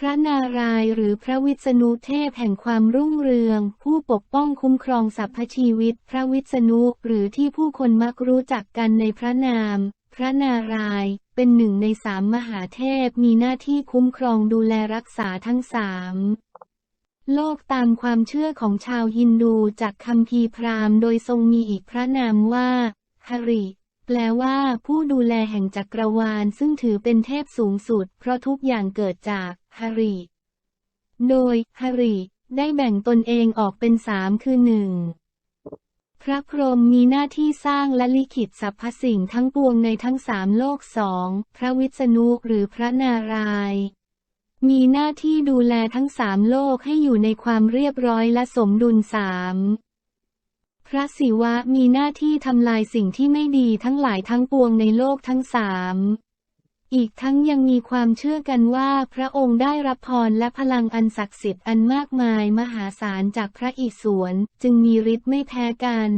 พระนารายณ์หรือพระวิษณุเทพแห่งความรุ่งเรือง ผู้ปกป้องคุ้มครองสรรพชีวิต พระวิษณุหรือที่ผู้คนมักรู้จักกันในพระนาม พระนารายณ์เป็นหนึ่งในสามมหาเทพมีหน้าที่คุ้มครองดูแลรักษาทั้งสามโลกตามความเชื่อของชาวฮินดูจากคัมภีพราหมณ์โดยทรงมีอีกพระนามว่าฮริ แปลว่าผู้ดูแลแห่งจักรวาลซึ่งถือเป็นเทพสูงสุด เพราะทุกอย่างเกิดจากฮาริโดยฮาริได้แบ่งตนเองออกเป็นสามคือหนึ่งพระพรหมมีหน้าที่สร้างและลิขิตสรรพสิ่งทั้งปวงในทั้งสามโลกสองพระวิษณุหรือพระนารายณ์มีหน้าที่ดูแลทั้งสามโลกให้อยู่ในความเรียบร้อยและสมดุลสาม พระศิวะมีหน้าที่ทำลายสิ่งที่ไม่ดีทั้งหลายทั้งปวงในโลกทั้งสาม อีกทั้งยังมีความเชื่อกันว่าพระองค์ได้รับพรและพลังอันศักดิ์สิทธิ์อันมากมายมหาศาลจากพระอิศวรจึงมีฤทธิ์ไม่แพ้กัน